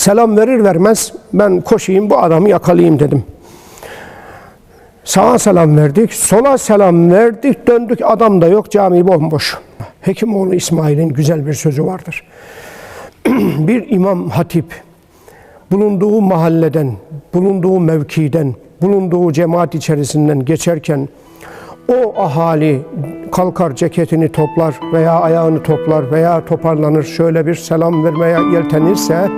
Selam verir vermez ben koşayım bu adamı yakalayayım dedim. Sağa selam verdik, sola selam verdik, döndük adam da yok, cami bomboş. Hekimoğlu İsmail'in güzel bir sözü vardır. bir imam hatip bulunduğu mahalleden, bulunduğu mevkiden, bulunduğu cemaat içerisinden geçerken o ahali kalkar ceketini toplar veya ayağını toplar veya toparlanır şöyle bir selam vermeye yeltenirse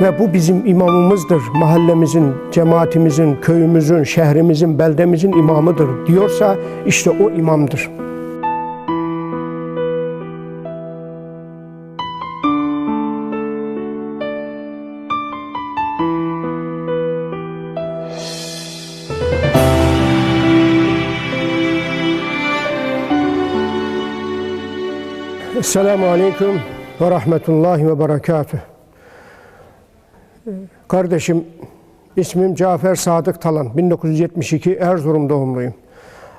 ve bu bizim imamımızdır, mahallemizin, cemaatimizin, köyümüzün, şehrimizin, beldemizin imamıdır diyorsa işte o imamdır. Esselamu Aleyküm ve Rahmetullahi ve Berekatuhu. Kardeşim, ismim Cafer Sadık Talan. 1972 Erzurum doğumluyum.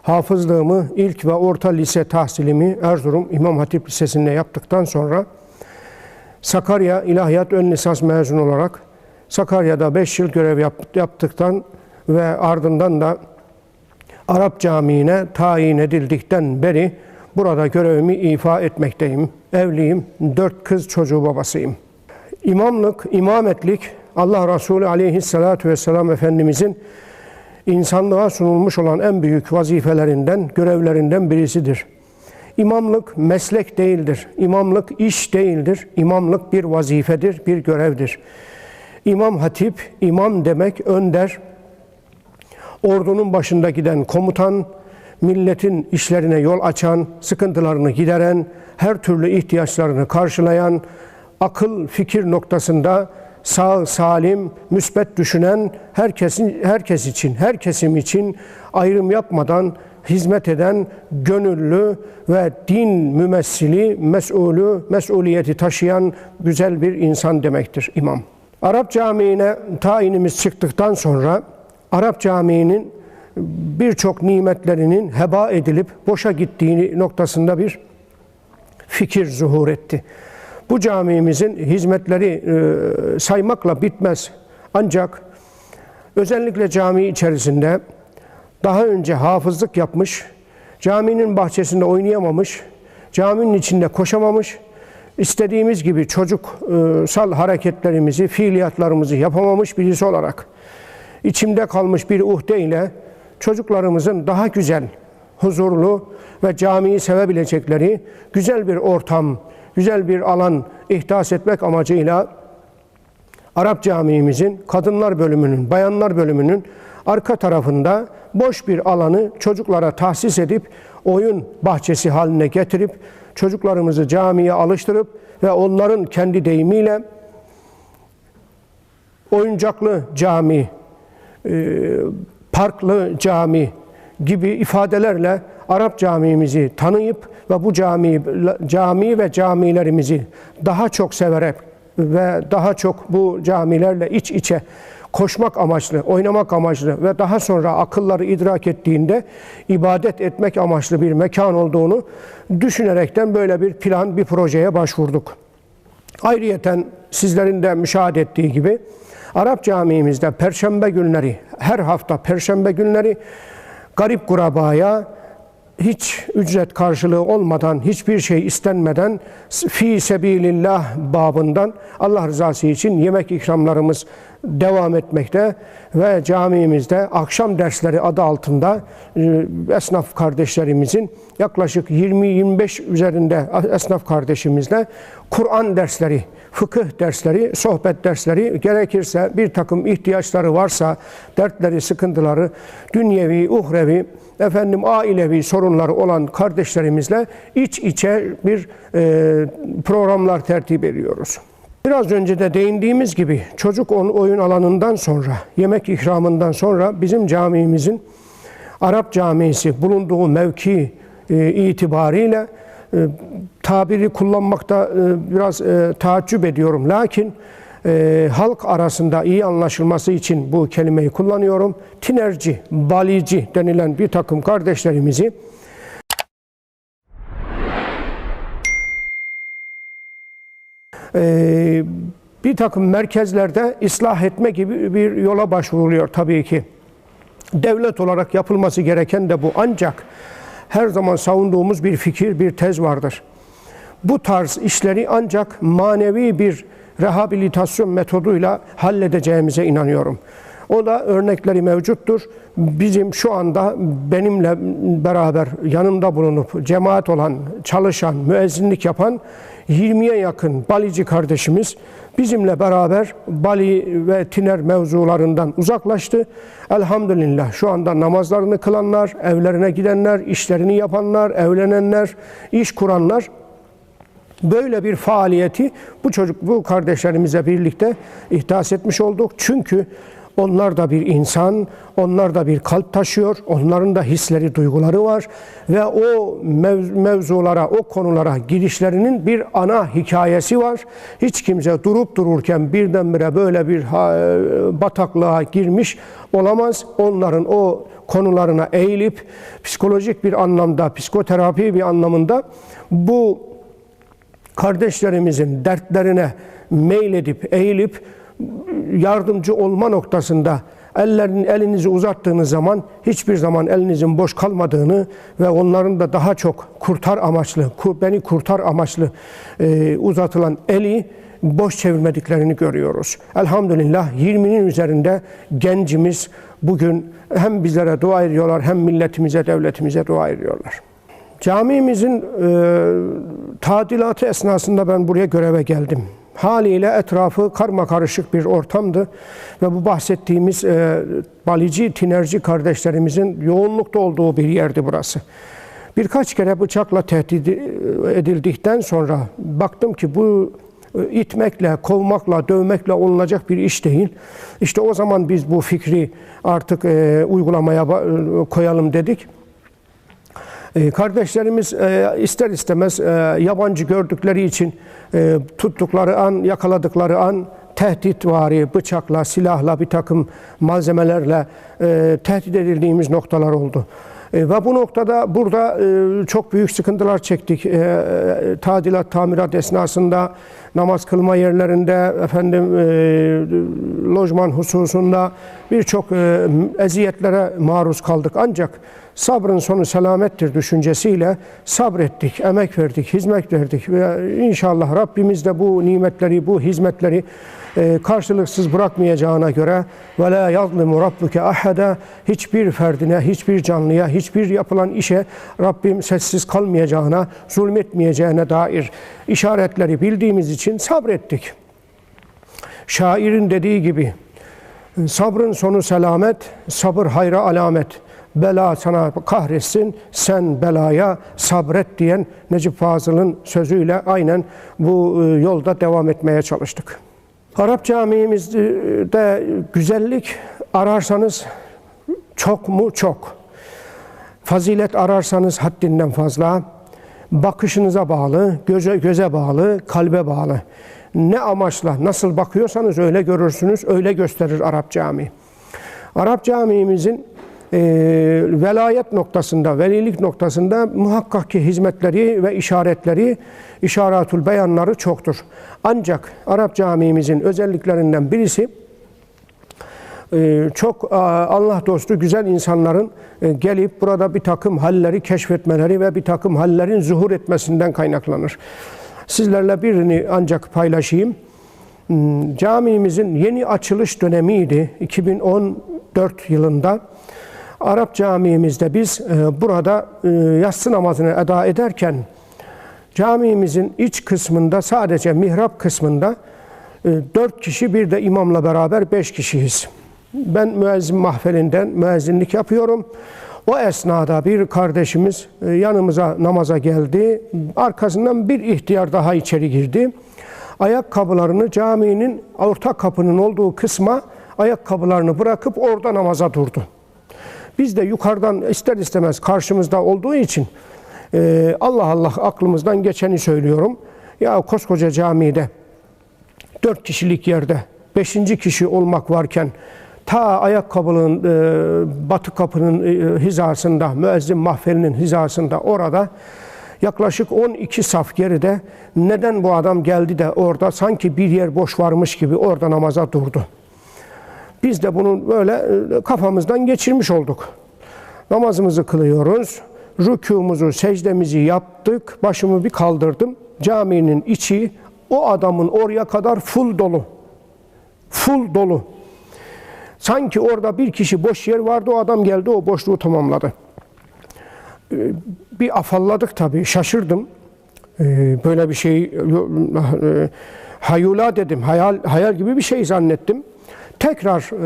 Hafızlığımı ilk ve orta lise tahsilimi Erzurum İmam Hatip Lisesi'nde yaptıktan sonra Sakarya İlahiyat Ön Lisans mezun olarak Sakarya'da 5 yıl görev yap- yaptıktan ve ardından da Arap Camii'ne tayin edildikten beri burada görevimi ifa etmekteyim. Evliyim, dört kız çocuğu babasıyım. İmamlık, imametlik Allah Resulü aleyhissalatu vesselam Efendimizin insanlığa sunulmuş olan en büyük vazifelerinden, görevlerinden birisidir. İmamlık meslek değildir. İmamlık iş değildir. İmamlık bir vazifedir, bir görevdir. İmam hatip, imam demek önder, ordunun başında giden komutan, milletin işlerine yol açan, sıkıntılarını gideren, her türlü ihtiyaçlarını karşılayan, akıl fikir noktasında sağ salim, müsbet düşünen herkesin herkes için, her kesim için ayrım yapmadan hizmet eden gönüllü ve din mümessili, mesulü, mesuliyeti taşıyan güzel bir insan demektir imam. Arap Camii'ne tayinimiz çıktıktan sonra Arap Camii'nin birçok nimetlerinin heba edilip boşa gittiğini noktasında bir fikir zuhur etti. Bu camimizin hizmetleri e, saymakla bitmez. Ancak özellikle cami içerisinde daha önce hafızlık yapmış, caminin bahçesinde oynayamamış, caminin içinde koşamamış, istediğimiz gibi çocuksal hareketlerimizi, fiiliyatlarımızı yapamamış birisi olarak içimde kalmış bir uhde ile çocuklarımızın daha güzel, huzurlu ve camiyi sevebilecekleri güzel bir ortam, güzel bir alan ihdas etmek amacıyla Arap Camii'mizin kadınlar bölümünün, bayanlar bölümünün arka tarafında boş bir alanı çocuklara tahsis edip oyun bahçesi haline getirip çocuklarımızı camiye alıştırıp ve onların kendi deyimiyle oyuncaklı cami, e, parklı cami gibi ifadelerle Arap camimizi tanıyıp ve bu cami, cami ve camilerimizi daha çok severek ve daha çok bu camilerle iç içe koşmak amaçlı, oynamak amaçlı ve daha sonra akılları idrak ettiğinde ibadet etmek amaçlı bir mekan olduğunu düşünerekten böyle bir plan, bir projeye başvurduk. Ayrıyeten sizlerin de müşahede ettiği gibi Arap camimizde perşembe günleri, her hafta perşembe günleri garip kurabaya hiç ücret karşılığı olmadan, hiçbir şey istenmeden fi sebilillah babından Allah rızası için yemek ikramlarımız devam etmekte ve camimizde akşam dersleri adı altında e, esnaf kardeşlerimizin yaklaşık 20-25 üzerinde esnaf kardeşimizle Kur'an dersleri, fıkıh dersleri, sohbet dersleri gerekirse bir takım ihtiyaçları varsa dertleri, sıkıntıları, dünyevi, uhrevi, efendim ailevi sorunları olan kardeşlerimizle iç içe bir e, programlar tertip ediyoruz. Biraz önce de değindiğimiz gibi çocuk oyun alanından sonra, yemek ikramından sonra bizim camimizin Arap camisi bulunduğu mevki e, itibariyle e, tabiri kullanmakta e, biraz e, taaccüp ediyorum. Lakin e, halk arasında iyi anlaşılması için bu kelimeyi kullanıyorum. Tinerci, balici denilen bir takım kardeşlerimizi e, bir takım merkezlerde ıslah etme gibi bir yola başvuruluyor tabii ki. Devlet olarak yapılması gereken de bu. Ancak her zaman savunduğumuz bir fikir, bir tez vardır. Bu tarz işleri ancak manevi bir rehabilitasyon metoduyla halledeceğimize inanıyorum. O da örnekleri mevcuttur. Bizim şu anda benimle beraber yanımda bulunup cemaat olan, çalışan, müezzinlik yapan 20'ye yakın Balici kardeşimiz bizimle beraber Bali ve Tiner mevzularından uzaklaştı. Elhamdülillah şu anda namazlarını kılanlar, evlerine gidenler, işlerini yapanlar, evlenenler, iş kuranlar böyle bir faaliyeti bu çocuk bu kardeşlerimize birlikte ihdas etmiş olduk. Çünkü onlar da bir insan, onlar da bir kalp taşıyor, onların da hisleri, duyguları var ve o mev mevzulara, o konulara girişlerinin bir ana hikayesi var. Hiç kimse durup dururken birdenbire böyle bir bataklığa girmiş olamaz. Onların o konularına eğilip psikolojik bir anlamda, psikoterapi bir anlamında bu kardeşlerimizin dertlerine meyledip, eğilip yardımcı olma noktasında ellerin elinizi uzattığınız zaman hiçbir zaman elinizin boş kalmadığını ve onların da daha çok kurtar amaçlı, beni kurtar amaçlı e, uzatılan eli boş çevirmediklerini görüyoruz. Elhamdülillah 20'nin üzerinde gencimiz bugün hem bizlere dua ediyorlar hem milletimize, devletimize dua ediyorlar. Camimizin e, tadilatı esnasında ben buraya göreve geldim. Haliyle etrafı karma karışık bir ortamdı ve bu bahsettiğimiz e, balici, tinerci kardeşlerimizin yoğunlukta olduğu bir yerdi burası. Birkaç kere bıçakla tehdit edildikten sonra baktım ki bu e, itmekle, kovmakla, dövmekle olunacak bir iş değil. İşte o zaman biz bu fikri artık e, uygulamaya e, koyalım dedik. E, kardeşlerimiz e, ister istemez e, yabancı gördükleri için tuttukları an, yakaladıkları an tehditvari, bıçakla, silahla, bir takım malzemelerle tehdit edildiğimiz noktalar oldu. Ve bu noktada burada çok büyük sıkıntılar çektik. Tadilat, tamirat esnasında, namaz kılma yerlerinde, efendim lojman hususunda birçok eziyetlere maruz kaldık. Ancak sabrın sonu selamettir düşüncesiyle sabrettik, emek verdik, hizmet verdik ve inşallah Rabbimiz de bu nimetleri, bu hizmetleri e, karşılıksız bırakmayacağına göre ve la yazlimu rabbuke ahada hiçbir ferdine, hiçbir canlıya, hiçbir yapılan işe Rabbim sessiz kalmayacağına, zulmetmeyeceğine dair işaretleri bildiğimiz için sabrettik. Şairin dediği gibi sabrın sonu selamet, sabır hayra alamet bela sana kahretsin, sen belaya sabret diyen Necip Fazıl'ın sözüyle aynen bu e, yolda devam etmeye çalıştık. Arap camimizde güzellik ararsanız çok mu çok. Fazilet ararsanız haddinden fazla. Bakışınıza bağlı, göze, göze bağlı, kalbe bağlı. Ne amaçla, nasıl bakıyorsanız öyle görürsünüz, öyle gösterir Arap Camii. Arap Camii'mizin e, velayet noktasında, velilik noktasında muhakkak ki hizmetleri ve işaretleri, işaratul beyanları çoktur. Ancak Arap camimizin özelliklerinden birisi çok Allah dostu güzel insanların e, gelip burada bir takım halleri keşfetmeleri ve bir takım hallerin zuhur etmesinden kaynaklanır. Sizlerle birini ancak paylaşayım. Hmm, camimizin yeni açılış dönemiydi 2014 yılında. Arap camimizde biz e, burada e, yatsı namazını eda ederken camimizin iç kısmında sadece mihrap kısmında e, dört kişi bir de imamla beraber beş kişiyiz. Ben müezzin mahfelinden müezzinlik yapıyorum. O esnada bir kardeşimiz e, yanımıza namaza geldi. Arkasından bir ihtiyar daha içeri girdi. Ayakkabılarını caminin orta kapının olduğu kısma ayakkabılarını bırakıp orada namaza durdu. Biz de yukarıdan ister istemez karşımızda olduğu için e, Allah Allah aklımızdan geçeni söylüyorum. Ya koskoca camide dört kişilik yerde beşinci kişi olmak varken ta ayakkabının e, batı kapının e, hizasında, müezzin mahfelinin hizasında orada Yaklaşık 12 saf geride neden bu adam geldi de orada sanki bir yer boş varmış gibi orada namaza durdu. Biz de bunu böyle e, kafamızdan geçirmiş olduk. Namazımızı kılıyoruz. Rükûmuzu, secdemizi yaptık. Başımı bir kaldırdım. Caminin içi o adamın oraya kadar full dolu. Full dolu. Sanki orada bir kişi boş yer vardı. O adam geldi o boşluğu tamamladı. Ee, Bir afalladık tabii. Şaşırdım. Ee, Böyle bir şey e, hayula dedim. Hayal, hayal gibi bir şey zannettim. Tekrar e,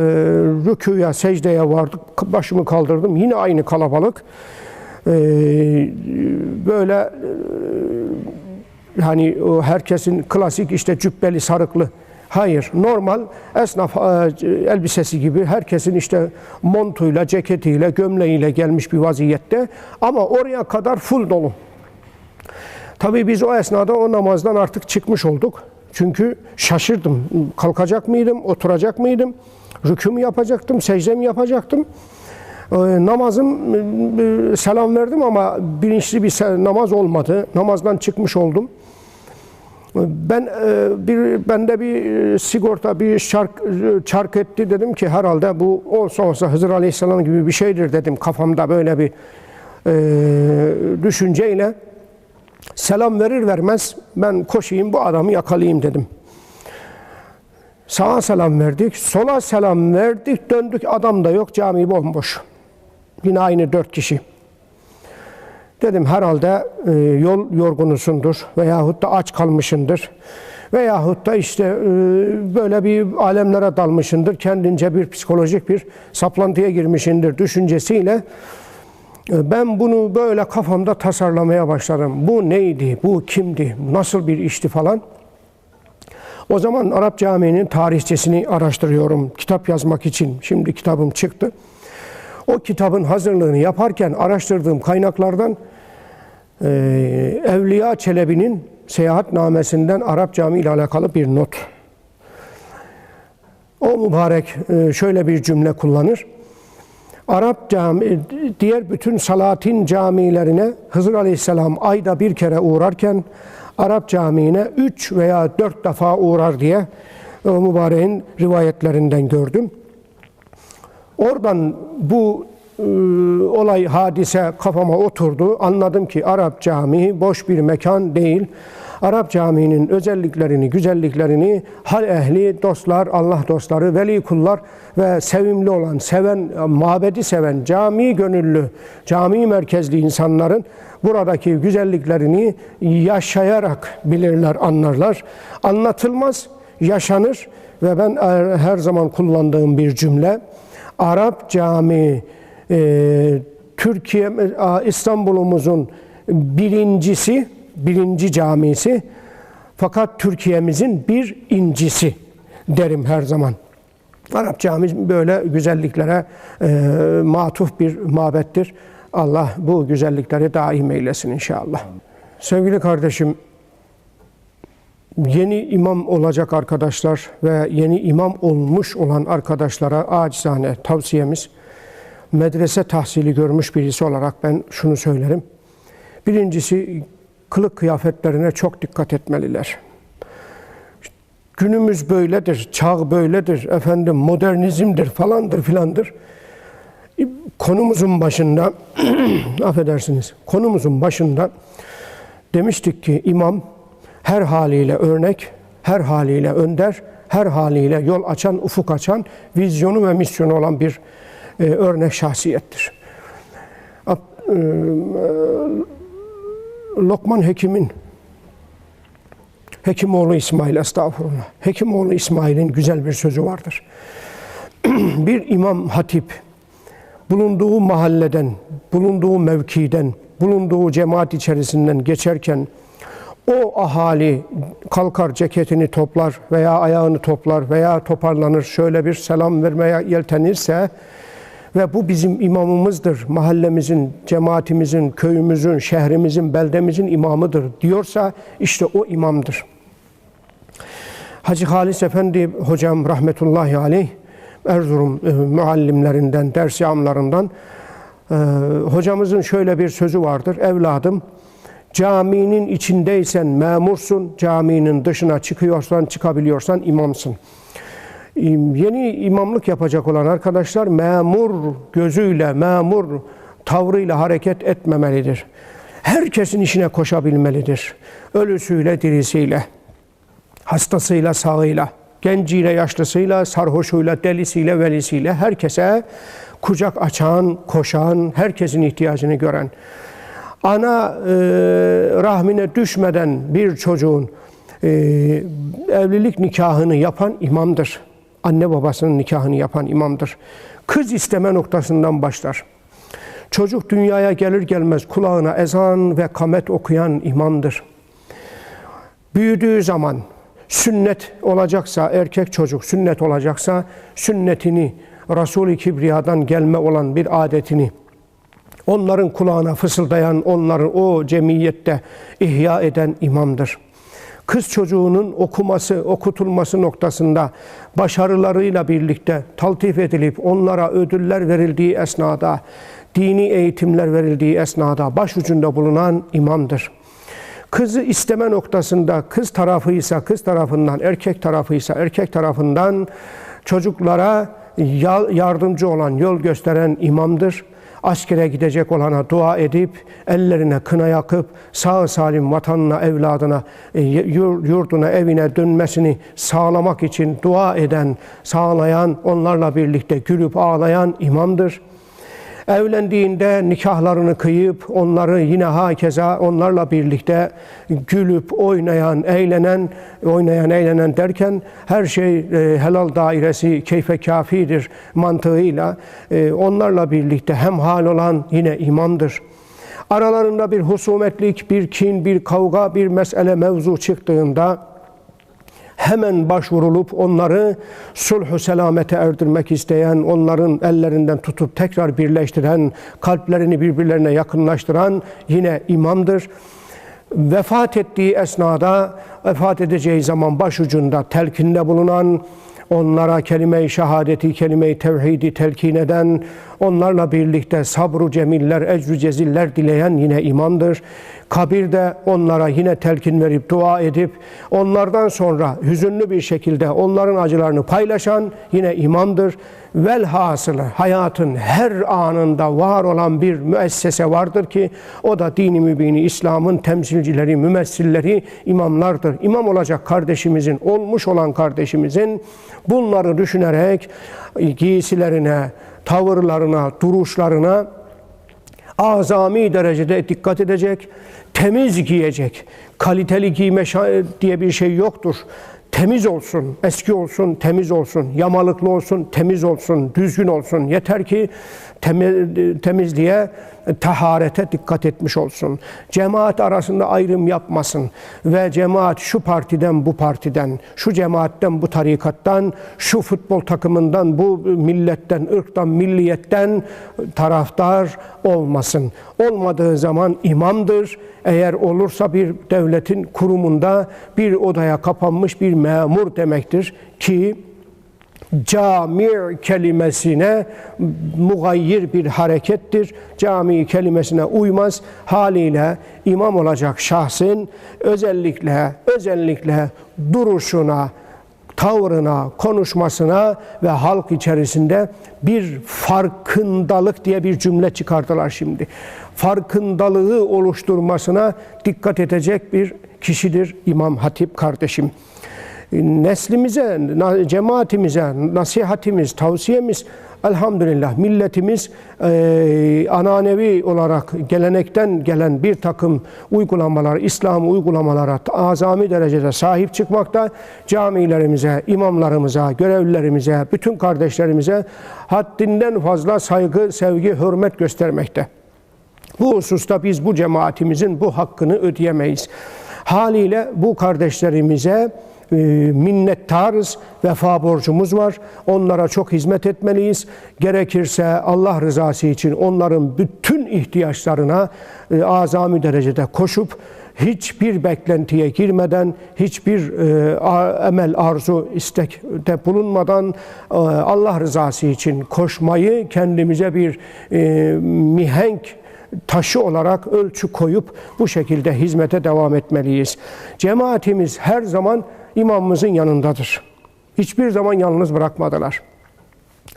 rüküya, secdeye vardık. Başımı kaldırdım. Yine aynı kalabalık. Ee, böyle hani herkesin klasik işte cübbeli sarıklı. Hayır, normal esnaf e, elbisesi gibi herkesin işte montuyla, ceketiyle, gömleğiyle gelmiş bir vaziyette ama oraya kadar full dolu. Tabii biz o esnada o namazdan artık çıkmış olduk. Çünkü şaşırdım. Kalkacak mıydım, oturacak mıydım? Rükû mü yapacaktım, secde mi yapacaktım? Ee, namazım, e, selam verdim ama bilinçli bir namaz olmadı. Namazdan çıkmış oldum. Ben e, bir bende bir e, sigorta bir şark e, çark etti dedim ki herhalde bu olsa olsa Hızır Aleyhisselam gibi bir şeydir dedim kafamda böyle bir e, düşünceyle selam verir vermez ben koşayım bu adamı yakalayayım dedim. Sağa selam verdik, sola selam verdik, döndük adam da yok, cami bomboş. Yine aynı dört kişi. Dedim herhalde e, yol yorgunusundur veyahut da aç kalmışındır. Veyahut da işte e, böyle bir alemlere dalmışındır. Kendince bir psikolojik bir saplantıya girmişindir düşüncesiyle e, ben bunu böyle kafamda tasarlamaya başladım. Bu neydi, bu kimdi, nasıl bir işti falan. O zaman Arap Camii'nin tarihçesini araştırıyorum kitap yazmak için. Şimdi kitabım çıktı. O kitabın hazırlığını yaparken araştırdığım kaynaklardan e, Evliya Çelebi'nin seyahatnamesinden Arap Camii ile alakalı bir not. O mübarek e, şöyle bir cümle kullanır. Arap cami, diğer bütün Salatin camilerine Hızır Aleyhisselam ayda bir kere uğrarken Arap Camii'ne üç veya dört defa uğrar diye o mübareğin rivayetlerinden gördüm. Oradan bu e, olay, hadise kafama oturdu. Anladım ki Arap Camii boş bir mekan değil. Arap Camii'nin özelliklerini, güzelliklerini hal ehli, dostlar, Allah dostları, veli kullar ve sevimli olan, seven, mabedi seven, cami gönüllü, cami merkezli insanların buradaki güzelliklerini yaşayarak bilirler, anlarlar. Anlatılmaz, yaşanır ve ben her zaman kullandığım bir cümle, Arap Camii e, Türkiye İstanbul'umuzun birincisi, birinci camisi fakat Türkiye'mizin bir incisi derim her zaman. Arap Camii böyle güzelliklere e, matuf bir mabettir. Allah bu güzellikleri daim eylesin inşallah. Sevgili kardeşim, yeni imam olacak arkadaşlar ve yeni imam olmuş olan arkadaşlara acizane tavsiyemiz, medrese tahsili görmüş birisi olarak ben şunu söylerim. Birincisi kılık kıyafetlerine çok dikkat etmeliler. Günümüz böyledir, çağ böyledir, efendim modernizmdir falandır filandır. Konumuzun başında, affedersiniz, konumuzun başında demiştik ki imam her haliyle örnek, her haliyle önder, her haliyle yol açan, ufuk açan, vizyonu ve misyonu olan bir e, örnek şahsiyettir. E, Lokman Hekim'in Hekimoğlu İsmail estağfurullah. Hekimoğlu İsmail'in güzel bir sözü vardır. bir imam hatip bulunduğu mahalleden, bulunduğu mevkiden, bulunduğu cemaat içerisinden geçerken o ahali kalkar ceketini toplar veya ayağını toplar veya toparlanır şöyle bir selam vermeye yeltenirse ve bu bizim imamımızdır, mahallemizin, cemaatimizin, köyümüzün, şehrimizin, beldemizin imamıdır diyorsa işte o imamdır. Hacı Halis Efendi hocam rahmetullahi aleyh Erzurum e, muallimlerinden, ders amlarından e, hocamızın şöyle bir sözü vardır. Evladım Caminin içindeysen memursun, caminin dışına çıkıyorsan, çıkabiliyorsan imamsın. Yeni imamlık yapacak olan arkadaşlar memur gözüyle, memur tavrıyla hareket etmemelidir. Herkesin işine koşabilmelidir. Ölüsüyle, dirisiyle, hastasıyla, sağıyla, genciyle, yaşlısıyla, sarhoşuyla, delisiyle, velisiyle herkese kucak açan, koşan, herkesin ihtiyacını gören, ana e, rahmine düşmeden bir çocuğun e, evlilik nikahını yapan imamdır. Anne babasının nikahını yapan imamdır. Kız isteme noktasından başlar. Çocuk dünyaya gelir gelmez kulağına ezan ve kamet okuyan imamdır. Büyüdüğü zaman sünnet olacaksa, erkek çocuk sünnet olacaksa sünnetini, Resul-i Kibriya'dan gelme olan bir adetini onların kulağına fısıldayan, onları o cemiyette ihya eden imamdır. Kız çocuğunun okuması, okutulması noktasında başarılarıyla birlikte taltif edilip onlara ödüller verildiği esnada, dini eğitimler verildiği esnada başucunda bulunan imamdır. Kızı isteme noktasında kız tarafıysa kız tarafından, erkek tarafıysa erkek tarafından çocuklara yardımcı olan, yol gösteren imamdır askere gidecek olana dua edip ellerine kına yakıp sağ salim vatanına, evladına, e, yurduna, evine dönmesini sağlamak için dua eden, sağlayan, onlarla birlikte gülüp ağlayan imamdır. Evlendiğinde nikahlarını kıyıp onları yine hakeza onlarla birlikte gülüp oynayan, eğlenen, oynayan, eğlenen derken her şey e, helal dairesi keyfe kafidir mantığıyla e, onlarla birlikte hem hal olan yine imamdır. Aralarında bir husumetlik, bir kin, bir kavga, bir mesele mevzu çıktığında hemen başvurulup onları sulhu selamete erdirmek isteyen, onların ellerinden tutup tekrar birleştiren, kalplerini birbirlerine yakınlaştıran yine imamdır. Vefat ettiği esnada, vefat edeceği zaman başucunda telkinde bulunan, onlara kelime-i şehadeti, kelime-i tevhidi telkin eden, onlarla birlikte sabru cemiller, ecrü ceziller dileyen yine imamdır. Kabirde onlara yine telkin verip dua edip onlardan sonra hüzünlü bir şekilde onların acılarını paylaşan yine imamdır. Velhasılı hayatın her anında var olan bir müessese vardır ki o da dini mübini İslam'ın temsilcileri, mümessilleri imamlardır. İmam olacak kardeşimizin, olmuş olan kardeşimizin bunları düşünerek giysilerine, tavırlarına, duruşlarına azami derecede dikkat edecek, temiz giyecek. Kaliteli giyme diye bir şey yoktur. Temiz olsun, eski olsun, temiz olsun, yamalıklı olsun, temiz olsun, düzgün olsun. Yeter ki temizliğe, taharete dikkat etmiş olsun. Cemaat arasında ayrım yapmasın ve cemaat şu partiden bu partiden, şu cemaatten bu tarikattan, şu futbol takımından, bu milletten, ırktan, milliyetten taraftar olmasın. Olmadığı zaman imamdır. Eğer olursa bir devletin kurumunda bir odaya kapanmış bir memur demektir ki cami kelimesine mugayyir bir harekettir. Cami kelimesine uymaz. Haliyle imam olacak şahsın özellikle özellikle duruşuna, tavrına, konuşmasına ve halk içerisinde bir farkındalık diye bir cümle çıkardılar şimdi. Farkındalığı oluşturmasına dikkat edecek bir kişidir İmam Hatip kardeşim neslimize, cemaatimize nasihatimiz, tavsiyemiz elhamdülillah milletimiz e, ananevi olarak gelenekten gelen bir takım uygulamalar, İslam uygulamalara azami derecede sahip çıkmakta. Camilerimize, imamlarımıza, görevlilerimize, bütün kardeşlerimize haddinden fazla saygı, sevgi, hürmet göstermekte. Bu hususta biz bu cemaatimizin bu hakkını ödeyemeyiz. Haliyle bu kardeşlerimize e, minnettarız, vefa borcumuz var. Onlara çok hizmet etmeliyiz. Gerekirse Allah rızası için onların bütün ihtiyaçlarına e, azami derecede koşup hiçbir beklentiye girmeden, hiçbir e, emel, arzu, istekte bulunmadan Allah rızası için koşmayı kendimize bir mihenk taşı olarak ölçü koyup bu şekilde hizmete devam etmeliyiz. Cemaatimiz her zaman imamımızın yanındadır. Hiçbir zaman yalnız bırakmadılar.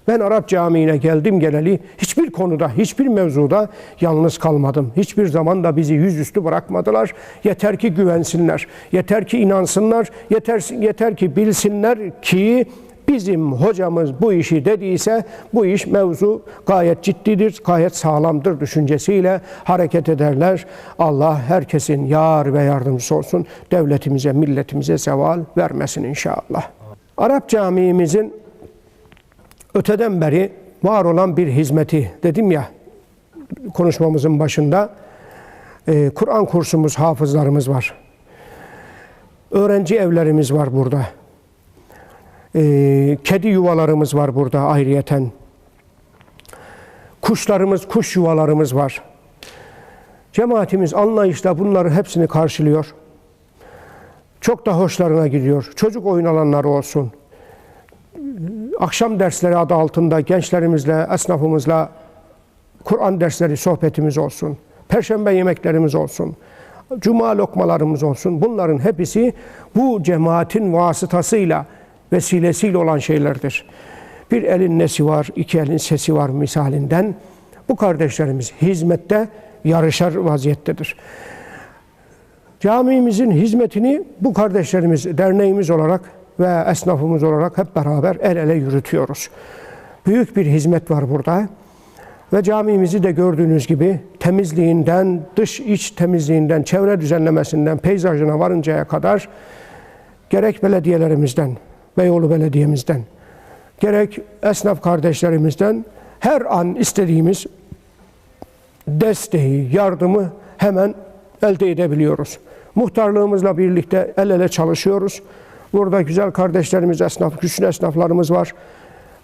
Ben Arap Camii'ne geldim geleli hiçbir konuda, hiçbir mevzuda yalnız kalmadım. Hiçbir zaman da bizi yüzüstü bırakmadılar. Yeter ki güvensinler, yeter ki inansınlar, yeter, yeter ki bilsinler ki bizim hocamız bu işi dediyse bu iş mevzu gayet ciddidir, gayet sağlamdır düşüncesiyle hareket ederler. Allah herkesin yar ve yardımcısı olsun. Devletimize, milletimize zeval vermesin inşallah. Arap Camii'mizin öteden beri var olan bir hizmeti dedim ya konuşmamızın başında e, Kur'an kursumuz, hafızlarımız var. Öğrenci evlerimiz var burada. E, kedi yuvalarımız var burada ayrıyeten. Kuşlarımız, kuş yuvalarımız var. Cemaatimiz anlayışla bunları hepsini karşılıyor. Çok da hoşlarına gidiyor. Çocuk oyun alanları olsun akşam dersleri adı altında gençlerimizle, esnafımızla Kur'an dersleri, sohbetimiz olsun. Perşembe yemeklerimiz olsun. Cuma lokmalarımız olsun. Bunların hepsi bu cemaatin vasıtasıyla, vesilesiyle olan şeylerdir. Bir elin nesi var, iki elin sesi var misalinden. Bu kardeşlerimiz hizmette yarışar vaziyettedir. Camimizin hizmetini bu kardeşlerimiz derneğimiz olarak ve esnafımız olarak hep beraber el ele yürütüyoruz. Büyük bir hizmet var burada. Ve camimizi de gördüğünüz gibi temizliğinden, dış iç temizliğinden, çevre düzenlemesinden, peyzajına varıncaya kadar gerek belediyelerimizden, Beyoğlu Belediye'mizden, gerek esnaf kardeşlerimizden her an istediğimiz desteği, yardımı hemen elde edebiliyoruz. Muhtarlığımızla birlikte el ele çalışıyoruz. Burada güzel kardeşlerimiz, esnaf, güçlü esnaflarımız var.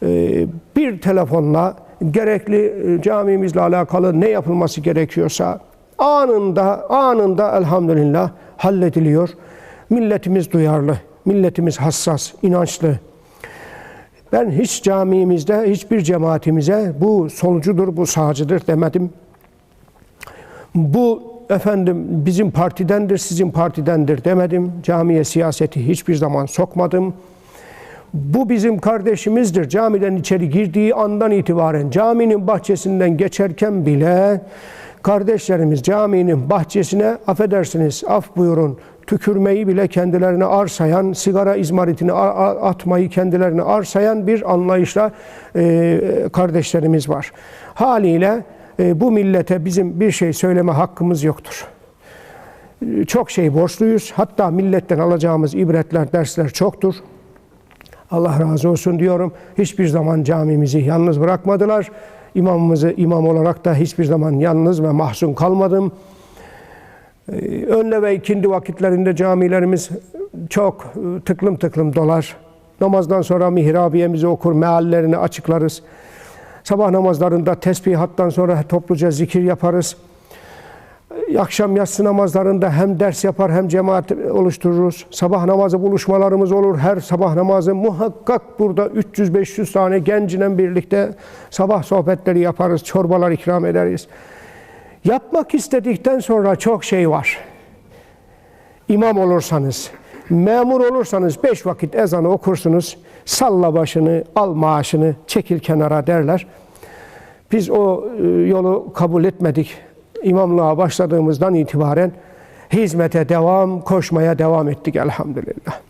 Ee, bir telefonla gerekli e, camimizle alakalı ne yapılması gerekiyorsa anında anında elhamdülillah hallediliyor. Milletimiz duyarlı, milletimiz hassas, inançlı. Ben hiç camimizde, hiçbir cemaatimize bu solcudur, bu sağcıdır demedim. Bu efendim bizim partidendir, sizin partidendir demedim. Camiye siyaseti hiçbir zaman sokmadım. Bu bizim kardeşimizdir. Camiden içeri girdiği andan itibaren caminin bahçesinden geçerken bile kardeşlerimiz caminin bahçesine affedersiniz af buyurun tükürmeyi bile kendilerine arsayan, sigara izmaritini atmayı kendilerine arsayan bir anlayışla e, kardeşlerimiz var. Haliyle e, bu millete bizim bir şey söyleme hakkımız yoktur. Çok şey borçluyuz. Hatta milletten alacağımız ibretler, dersler çoktur. Allah razı olsun diyorum. Hiçbir zaman camimizi yalnız bırakmadılar. İmamımızı imam olarak da hiçbir zaman yalnız ve mahzun kalmadım. E, önle ve ikindi vakitlerinde camilerimiz çok tıklım tıklım dolar. Namazdan sonra mihrabiyemizi okur, meallerini açıklarız. Sabah namazlarında tesbihattan sonra topluca zikir yaparız. Akşam yatsı namazlarında hem ders yapar hem cemaat oluştururuz. Sabah namazı buluşmalarımız olur. Her sabah namazı muhakkak burada 300-500 tane gencine birlikte sabah sohbetleri yaparız. Çorbalar ikram ederiz. Yapmak istedikten sonra çok şey var. İmam olursanız, memur olursanız beş vakit ezanı okursunuz. Salla başını, al maaşını, çekil kenara derler. Biz o e, yolu kabul etmedik. İmamlığa başladığımızdan itibaren hizmete devam, koşmaya devam ettik elhamdülillah.